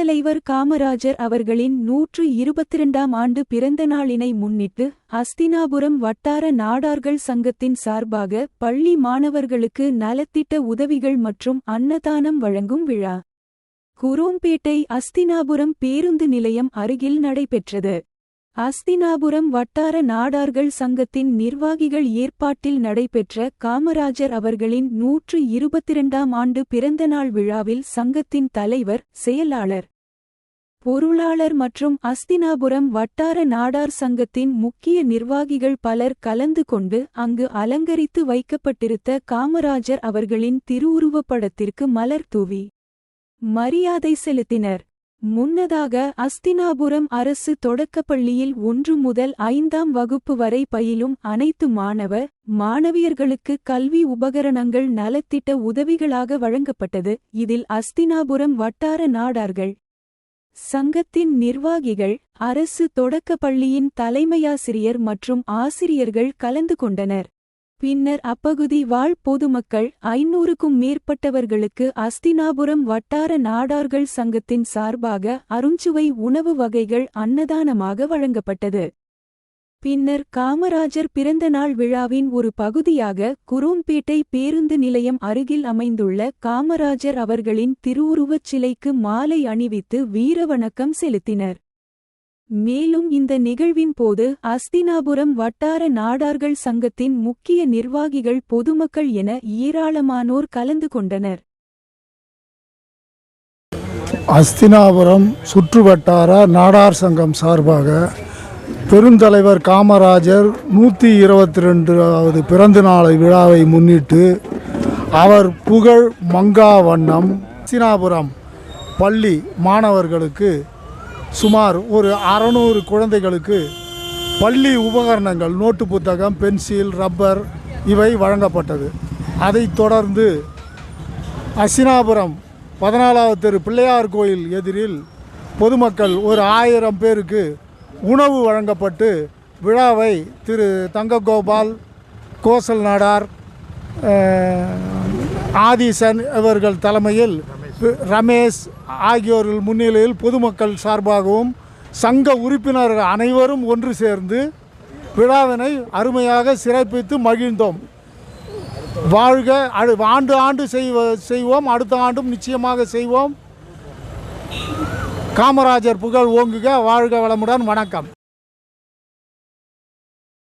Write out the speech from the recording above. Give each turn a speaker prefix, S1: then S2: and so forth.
S1: பெருந்தலைவர் காமராஜர் அவர்களின் நூற்று இருபத்திரண்டாம் ஆண்டு பிறந்த நாளினை முன்னிட்டு அஸ்தினாபுரம் வட்டார நாடார்கள் சங்கத்தின் சார்பாக பள்ளி மாணவர்களுக்கு நலத்திட்ட உதவிகள் மற்றும் அன்னதானம் வழங்கும் விழா. குரோம்பேட்டை அஸ்தினாபுரம் பேருந்து நிலையம் அருகில் நடைபெற்றது. அஸ்தினாபுரம் வட்டார நாடார்கள் சங்கத்தின் நிர்வாகிகள் ஏற்பாட்டில் நடைபெற்ற காமராஜர் அவர்களின் நூற்று இருபத்திரண்டாம் ஆண்டு பிறந்தநாள் விழாவில் சங்கத்தின் தலைவர் செயலாளர் பொருளாளர் மற்றும் அஸ்தினாபுரம் வட்டார நாடார் சங்கத்தின் முக்கிய நிர்வாகிகள் பலர் கலந்து கொண்டு அங்கு அலங்கரித்து வைக்கப்பட்டிருந்த காமராஜர் அவர்களின் திருவுருவப்படத்திற்கு மலர் தூவி மரியாதை செலுத்தினர். முன்னதாக அஸ்தினாபுரம் அரசு தொடக்கப்பள்ளியில் ஒன்று முதல் ஐந்தாம் வகுப்பு வரை பயிலும் அனைத்து மாணவ மாணவியர்களுக்கு கல்வி உபகரணங்கள் நலத்திட்ட உதவிகளாக வழங்கப்பட்டது. இதில் அஸ்தினாபுரம் வட்டார நாடார்கள் சங்கத்தின் நிர்வாகிகள் அரசு தொடக்கப்பள்ளியின் தலைமையாசிரியர் மற்றும் ஆசிரியர்கள் கலந்து கொண்டனர். பின்னர் அப்பகுதி வாழ் பொதுமக்கள் ஐநூறுக்கும் மேற்பட்டவர்களுக்கு அஸ்தினாபுரம் வட்டார நாடார்கள் சங்கத்தின் சார்பாக அருஞ்சுவை உணவு வகைகள் அன்னதானமாக வழங்கப்பட்டது. பின்னர் காமராஜர் பிறந்தநாள் விழாவின் ஒரு பகுதியாக குரோம்பேட்டை பேருந்து நிலையம் அருகில் அமைந்துள்ள காமராஜர் அவர்களின் திருவுருவச் சிலைக்கு மாலை அணிவித்து வீரவணக்கம் செலுத்தினர். மேலும் இந்த நிகழ்வின் போது அஸ்தினாபுரம் வட்டார நாடார்கள் சங்கத்தின் முக்கிய நிர்வாகிகள் பொதுமக்கள் என ஏராளமானோர் கலந்து கொண்டனர்.
S2: அஸ்தினாபுரம் சுற்றுவட்டார நாடார் சங்கம் சார்பாக பெருந்தலைவர் காமராஜர் நூற்றி இருபத்தி ரெண்டாவது பிறந்த நாளை விழாவை முன்னிட்டு அவர் புகழ் மங்கா வண்ணம் அஸ்தினாபுரம் பள்ளி மாணவர்களுக்கு சுமார் ஒரு அறநூறு குழந்தைகளுக்கு பள்ளி உபகரணங்கள் நோட்டு புத்தகம் பென்சில் ரப்பர் இவை வழங்கப்பட்டது. அதைத் தொடர்ந்து அசினாபுரம் பதினாலாவது தெரு பிள்ளையார் கோயில் எதிரில் பொதுமக்கள் ஒரு ஆயிரம் பேருக்கு உணவு வழங்கப்பட்டு விழாவை திரு தங்ககோபால் கோசல் நாடார் ஆதிசன் இவர்கள் தலைமையில் ரமேஷ் ஆகியோர்கள் முன்னிலையில் பொதுமக்கள் சார்பாகவும் சங்க உறுப்பினர்கள் அனைவரும் ஒன்று சேர்ந்து விழாவினை அருமையாக சிறப்பித்து மகிழ்ந்தோம். வாழ்க அடு ஆண்டு ஆண்டு செய்வ செய்வோம் அடுத்த ஆண்டும் நிச்சயமாக செய்வோம். காமராஜர் புகழ் ஓங்குக வாழ்க வளமுடன் வணக்கம்.